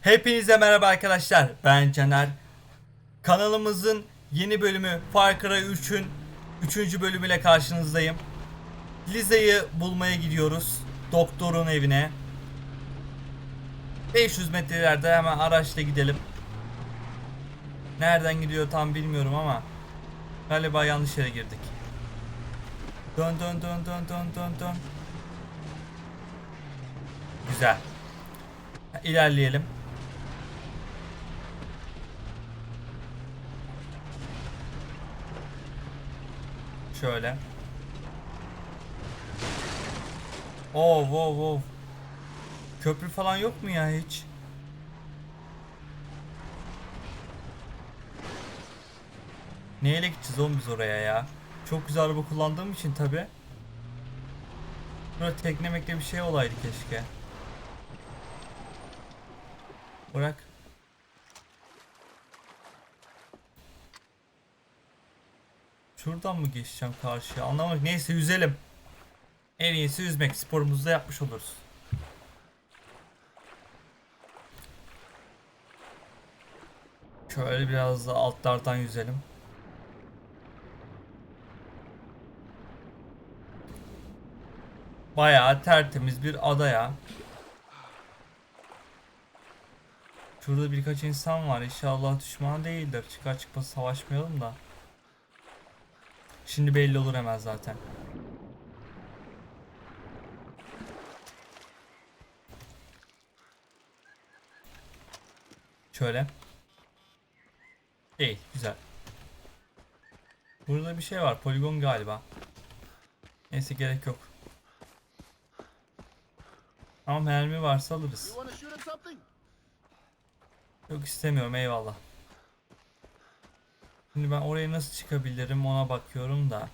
Hepinize merhaba arkadaşlar. Ben Caner. Kanalımızın yeni bölümü Far Cry 3'ün 3. bölümüyle karşınızdayım. Liza'yı bulmaya gidiyoruz. Doktorun evine. 500 metrelerde hemen araçla gidelim. Nereden gidiyor tam bilmiyorum ama galiba yanlış yere girdik. Dön dön dön dön dön dön dön. Güzel. İlerleyelim. Şöyle. Oo wow wow. Köprü falan yok mu ya hiç? Neyle gideceğiz oğlum biz oraya ya? Çok güzel araba kullandığım için tabi. Böyle teknemekle bir şey olaydı keşke. Bırak. Şuradan mı geçeceğim karşıya? Anlamadım. Neyse yüzelim. En iyisi yüzmek. Sporumuzu da yapmış oluruz. Şöyle biraz da altlardan yüzelim. Bayağı tertemiz bir ada ya. Şurada birkaç insan var. İnşallah düşman değildir. Çıkar çıkmaz savaşmayalım da. Şimdi belli olur hemen zaten. Şöyle. Değil. Güzel. Burada bir şey var. Poligon galiba. Neyse gerek yok. Ama mermi varsa alırız. Yok istemiyorum eyvallah. Şimdi ben oraya nasıl çıkabilirim ona bakıyorum da.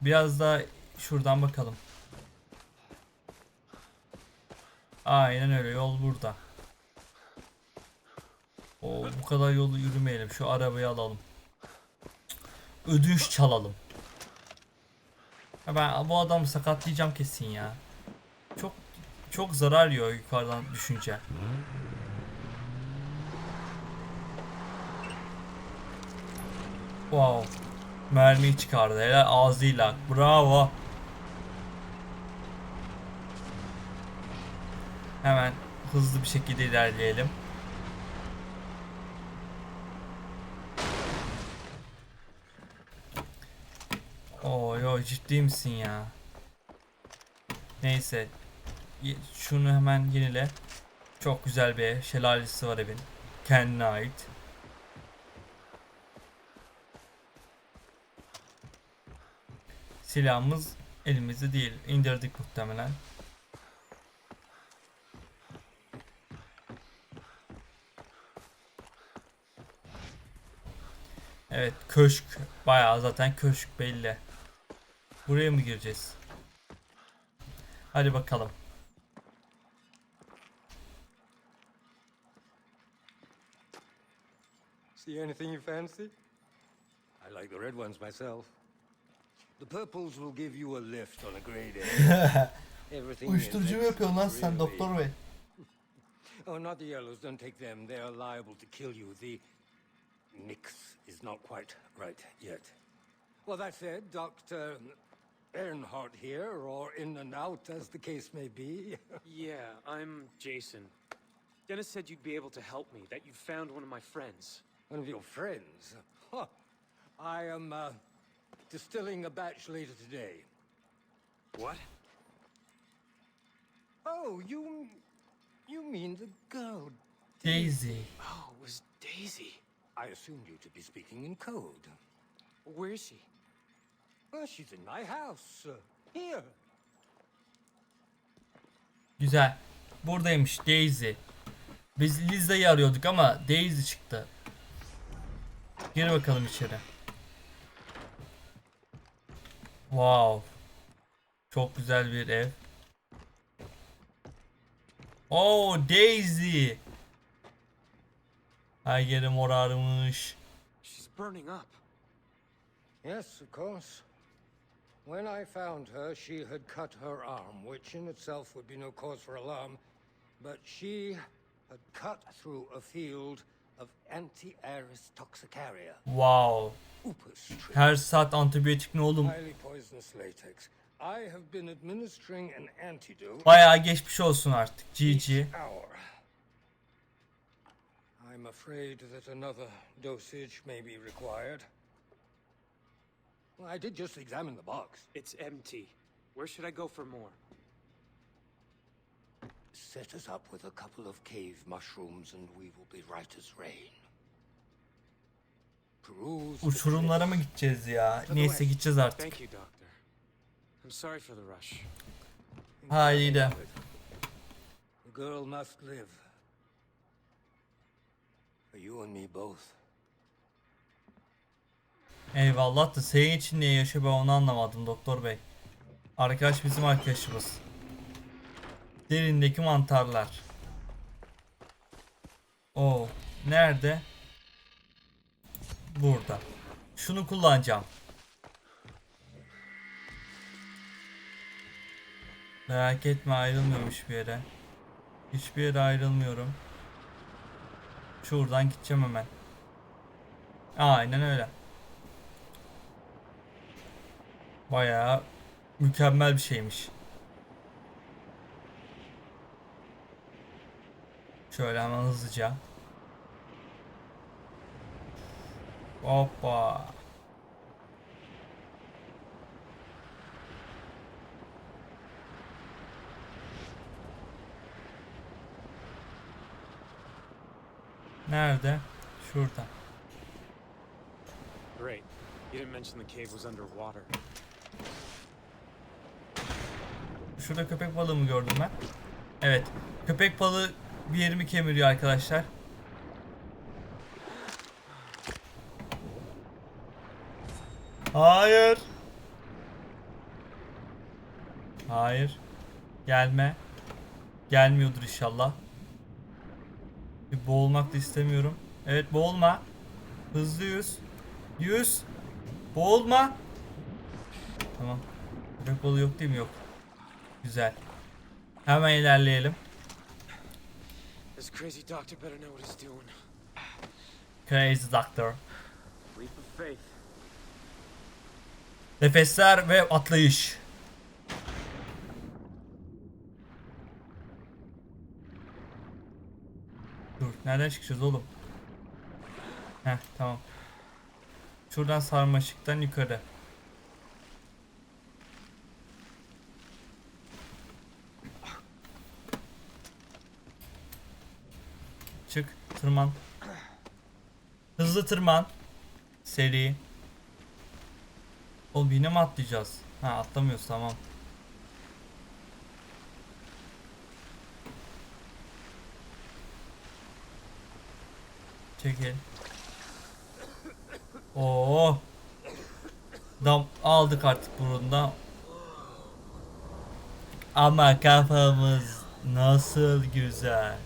Biraz da şuradan bakalım. Aynen öyle yol burada. O bu kadar yolu yürümeyelim. Şu arabayı alalım. Ödünç çalalım. Ben bu adamı sakatlayacağım kesin ya. Çok çok zarar yiyor yukarıdan düşünce. Wow. Mermiyi çıkardı. Helal ağzıyla. Bravo. Hemen hızlı bir şekilde ilerleyelim. Oo yo ciddi misin ya? Neyse. Şunu hemen yenile. Çok güzel bir şelalesi var evin. Kendine ait. Silahımız elimizde değil. İndirdik muhtemelen. Evet köşk. Bayağı zaten köşk belli. Buraya mı gireceğiz? Hadi bakalım. See anything you fancy? I like the red ones myself. The purples will give you a lift on a grade day. Everything Uyuşturucu mu is yapıyorsun lan sen doktor bey? Oh, not the yellows. Don't take them. They are liable to kill you. The mix is not quite right yet. Well, that said, Dr. Earnhardt here, or in and out as the case may be. Yeah, I'm Jason. Dennis said you'd be able to help me, that you found one of my friends. One of your friends. Huh. I am uh, distilling a batch later today. What? Oh, you. You mean the girl. Daisy. Oh, it was Daisy. I assumed you to be speaking in code. Where is she? Well, she's in my house. uh, here. Güzel. Buradaymış Daisy. Biz Liza'yı arıyorduk ama Daisy çıktı. Gir bakalım içeri. Wow. Çok güzel bir ev. Oo Daisy. Her yeri morarmış. She's burning up. Yes, of course. When I found her, she had cut her arm, which in itself would be no cause for alarm. But she had cut through a field of anti-aris toxicaria, Wow. Upus tree. Her saat antibiyotik ne oğlum? Highly. I have been administering an antidote Bayağı geçmiş olsun artık. GG. I'm afraid that another dosage may be required. I did just examine the box. It's empty. Where should I go for more? Set us up with a couple of cave mushrooms and we will be right as rain. Uçurumlara mı gideceğiz ya? Neyse gideceğiz artık. Thank you, Doctor. I'm sorry for the rush. Ha iyi de. The girl must live. For you and me both. Eyvallah da senin için niye yaşıyor ben onu anlamadım doktor bey. Arkadaş bizim arkadaşımız. Derindeki mantarlar. O nerede? Burada. Şunu kullanacağım. Merak etme ayrılmıyorum hiçbir yere. Hiçbir yere ayrılmıyorum. Şuradan gideceğim hemen. Aynen öyle. Bayağı mükemmel bir şeymiş. Şöyle hemen hızlıca. Hoppa. Nerede? Şurada. Great. You didn't mention the cave was underwater. Şurada köpek balığı mı gördüm ben? Evet. Köpek balığı bir yerimi kemiriyor arkadaşlar. Hayır. Hayır. Gelme. Gelmiyordur inşallah. Bir boğulmak da istemiyorum. Evet boğulma. Hızlı yüz. Yüz. Boğulma. Tamam. Köpek balığı yok değil mi? Yok. Güzel. Hemen ilerleyelim. This crazy doctor better know what he's doing. Crazy Doctor. Leap of faith. Nefesler ve atlayış. Dur, nereden çıkacağız oğlum? Heh, tamam. Şuradan sarmaşıktan yukarı. Çık, tırman. Hızlı tırman. Seri. Oğlum yine mi atlayacağız? Ha atlamıyoruz tamam. Çekil. Oo. Dam aldık artık burunda. Ama kafamız nasıl güzel.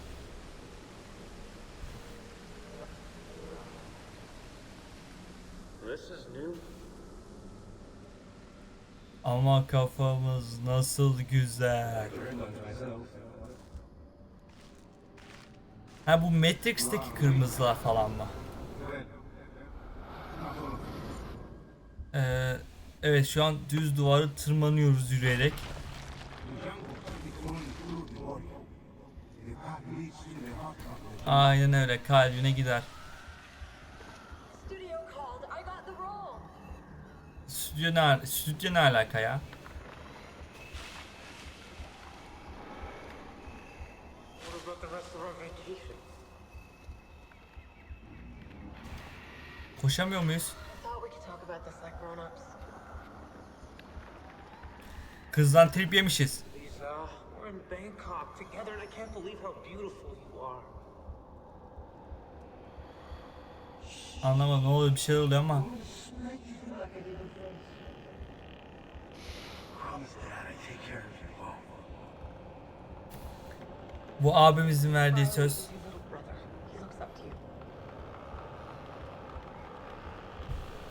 This is new. Ama kafamız nasıl güzel. Ha bu Matrix'teki kırmızılar falan mı? Ee, evet şu an düz duvarı tırmanıyoruz yürüyerek. Aynen öyle kalbine gider. Stüdyo ne, stüdyo ne alaka ya? Koşamıyor muyuz? Kızdan trip yemişiz. Lisa, we're in Bangkok together and I can't believe how beautiful you are. Anlamadım ne oluyor bir şey oluyor ama. Bu abimizin verdiği söz.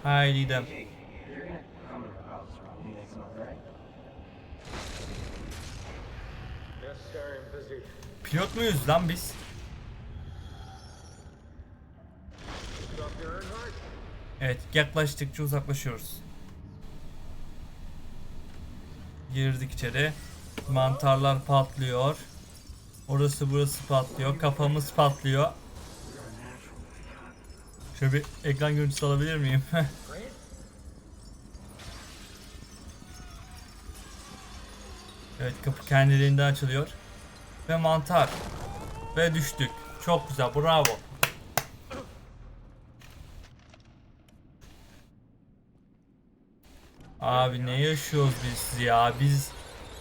Haydi de. Yes, sir, I'm busy. Pilot muyuz lan biz? Evet yaklaştıkça uzaklaşıyoruz. Girdik içeri. Mantarlar patlıyor. Orası burası patlıyor. Kafamız patlıyor. Şöyle bir ekran görüntüsü alabilir miyim? evet kapı kendiliğinden açılıyor. Ve mantar. Ve düştük. Çok güzel bravo. Abi ne yaşıyoruz biz ya? Biz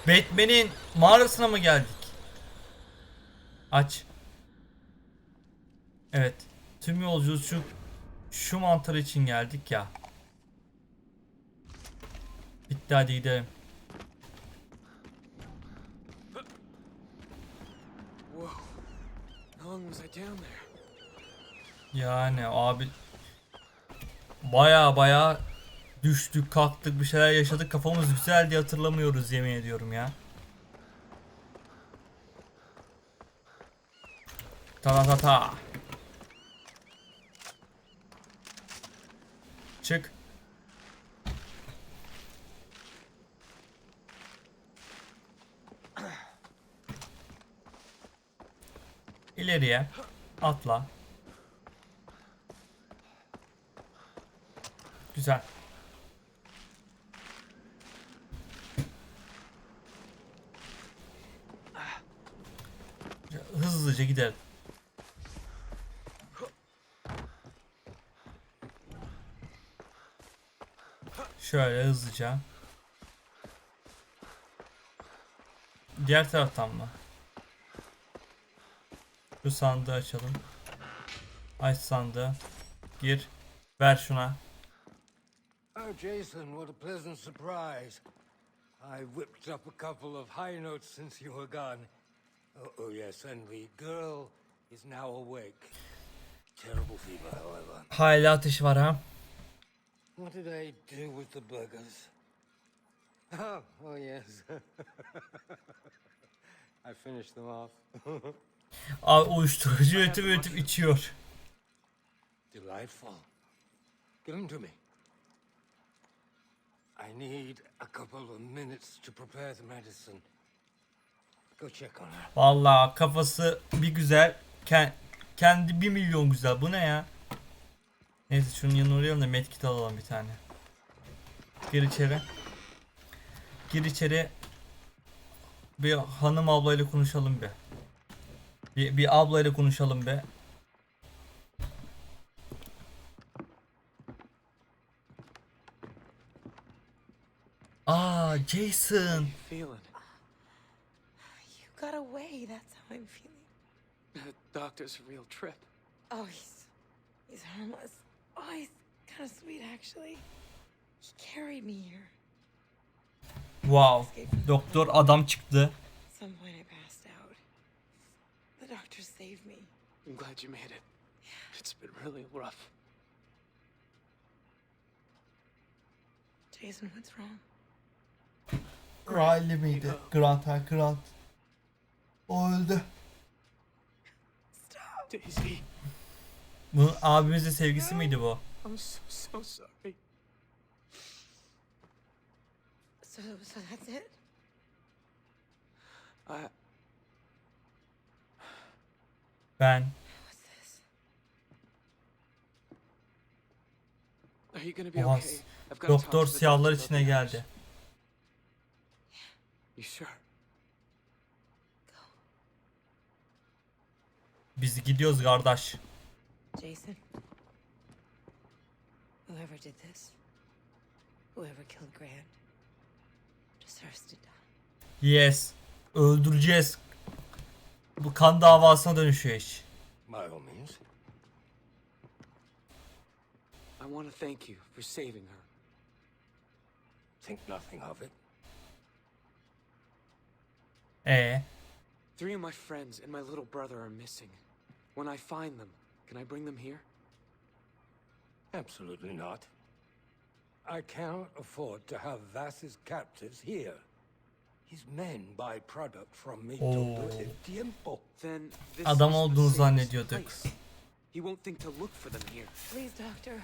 Batman'in mağarasına mı geldik? Aç. Evet. Tüm yolculuğu şu şu mantar için geldik ya. Bitti hadi gidelim. Yani abi baya baya düştük kalktık bir şeyler yaşadık kafamız güzel diye hatırlamıyoruz yemin ediyorum ya. Ta ta ta ta. Çık. İleriye atla. Güzel. Hızlıca gidelim. Şöyle hızlıca. Diğer taraftan mı? Şu sandığı açalım. Aç sandığı. Gir. Ver şuna. Oh, Jason, what a pleasant surprise. I whipped up a couple of high notes since you were gone. Oh, oh yes, and the girl is now awake. Terrible fever, however. Hala ateş var ha. What did I do with the burgers? Oh, oh yes. I finished them off. Abi uyuşturucu üretip üretip içiyor. Delightful. Give them to me. I need a couple of minutes to prepare the medicine. Vallahi kafası bir güzel. Ken- kendi bir milyon güzel. Bu ne ya? Neyse şunun yanına uğrayalım da medkit alalım bir tane. Gir içeri. Gir içeri. Bir hanım ablayla konuşalım bir. Bir, bir ablayla konuşalım be. Aa Jason. Feeling. You got away. That's how I'm feeling. The doctor's a real trip. Oh, he's he's harmless. Oh, he's kind of sweet actually. He carried me here. Wow. Doktor adam çıktı. At some point, I passed out. The doctor saved me. I'm glad you made it. It's been really rough. Jason, what's wrong? Riley miydi? Grant ha Grant. O öldü. Stop. Daisy, Bunun abimizin sevgisi miydi bu? I'm so, so sorry. So, so that's it. I, Ben. What's this? are you gonna be Oha. okay? I've got to talk Doktor to the siyahlar doctor içine about the geldi. You sure? Biz gidiyoruz kardeş. Jason. Whoever did this, whoever killed Grant, deserves to die. Yes. Öldüreceğiz. Bu kan davasına dönüşüyor iş. By all means. I want to thank you for saving her. Think nothing of it. E Three of my friends and my little brother are missing. When I find them, can I bring them here? Absolutely not. I cannot afford to have Vass's captives here. His men buy product from me Oh. todo el tiempo. Then this Adam is the olduğunu safest zannediyorduk. place. He won't think to look for them here. Please, doctor.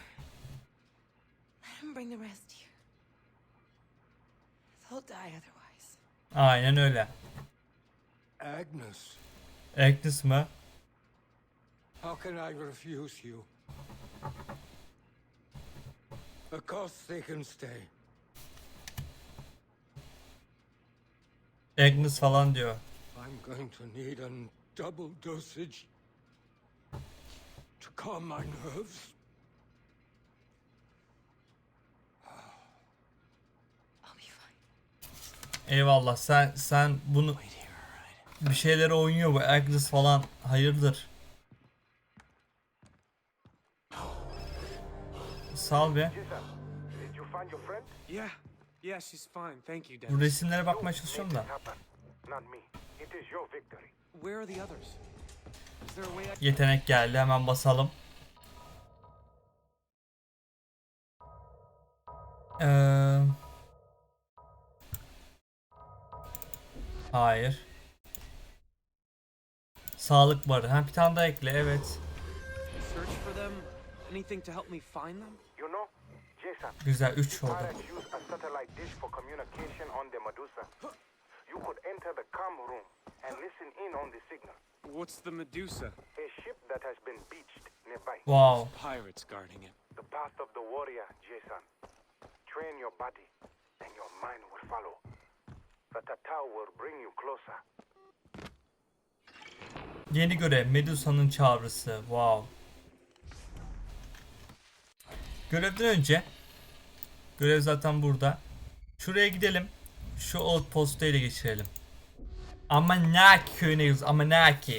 Let him bring the rest here. They'll die otherwise. Aynen öyle. Agnes, Agnes mı? How can I refuse you? Of course they can stay. Agnes falan diyor. I'm going to need a double dosage to calm my nerves. I'll be fine. Eyvallah sen sen bunu bir şeylere oynuyor bu Agnes falan hayırdır? The others? Is there a way I Yetenek geldi hemen basalım. Ee, hayır. Sağlık barı. Ha bir tane daha ekle evet. search for them? Anything to help me find them? You know, Jason, Güzel 3 oldu. pirates use a satellite dish for communication on the Medusa. You could enter the com room and listen in on the signal. What's the Medusa? A ship that has been beached nearby. Wow. Pirates guarding it. The path of the warrior, Jason. Train your body, and your mind will follow. The Tatao will bring you closer. Yeni görev Medusa'nın çağrısı. Wow. Görevden önce görev zaten burada. Şuraya gidelim. Şu outpost'u ele geçirelim. Amanaki köyüne gidiyoruz. Amanaki.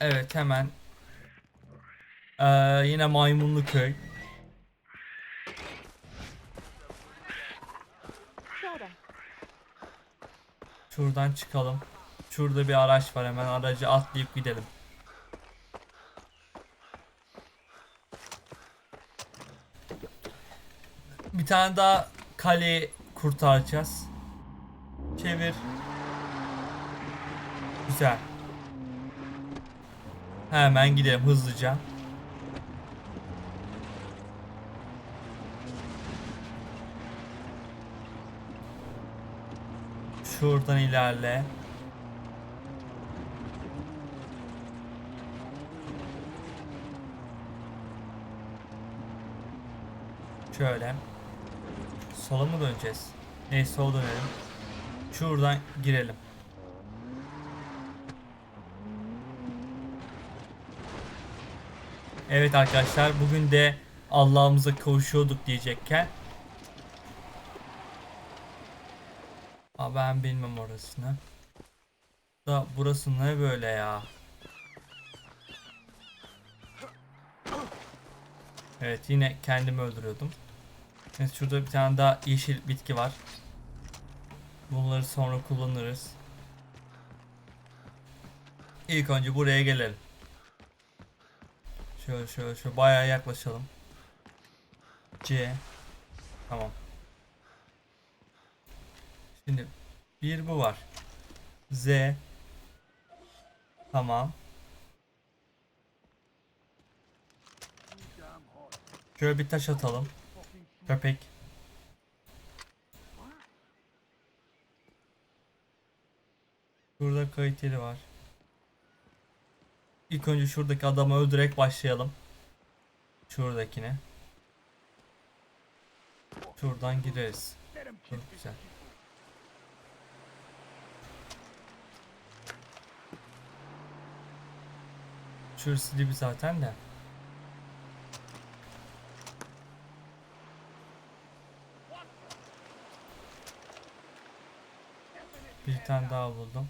Evet hemen. Ee, yine maymunlu köy. Şuradan çıkalım. Şurada bir araç var hemen aracı atlayıp gidelim. Bir tane daha kaleyi kurtaracağız. Çevir. Güzel. Hemen gidelim hızlıca. Şuradan ilerle. Şöyle. Sola mı döneceğiz? Neyse sola dönelim. Şuradan girelim. Evet arkadaşlar bugün de Allah'ımıza kavuşuyorduk diyecekken Aa, ben bilmem orasını. Da burası ne böyle ya? Evet yine kendimi öldürüyordum. Evet şurada bir tane daha yeşil bitki var. Bunları sonra kullanırız. İlk önce buraya gelelim. Şöyle şöyle şöyle bayağı yaklaşalım. C. Tamam. Şimdi bir bu var. Z. Tamam. Şöyle bir taş atalım. Köpek. Burada kayıt yeri var. İlk önce şuradaki adamı öldürerek başlayalım. Şuradakine. Şuradan gireriz. Çok güzel. Şurası dibi zaten de. Bir tane daha buldum.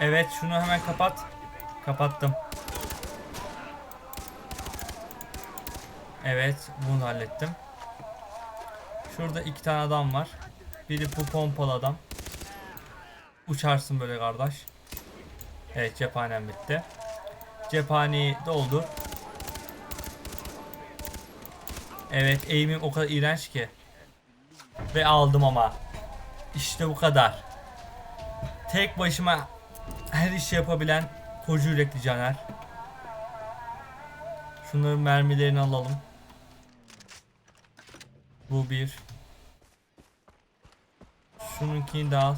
Evet şunu hemen kapat. Kapattım. Evet bunu hallettim. Şurada iki tane adam var. Biri bu pompalı adam. Uçarsın böyle kardeş. Evet cephanem bitti. Cephaneyi doldur. Evet eğimim o kadar iğrenç ki. Ve aldım ama. İşte bu kadar. Tek başıma her işi yapabilen koca yürekli Caner. Şunların mermilerini alalım. Bu bir. Şununkini de al.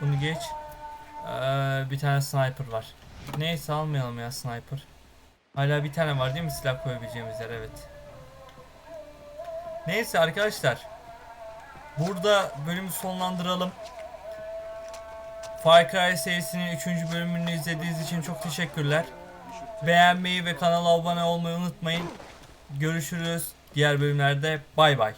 Bunu geç. Ee, bir tane sniper var. Neyse almayalım ya sniper. Hala bir tane var değil mi silah koyabileceğimiz yer evet. Neyse arkadaşlar. Burada bölümü sonlandıralım. Far Cry serisinin 3. bölümünü izlediğiniz için çok teşekkürler. Beğenmeyi ve kanala abone olmayı unutmayın. Görüşürüz diğer bölümlerde. Bay bay.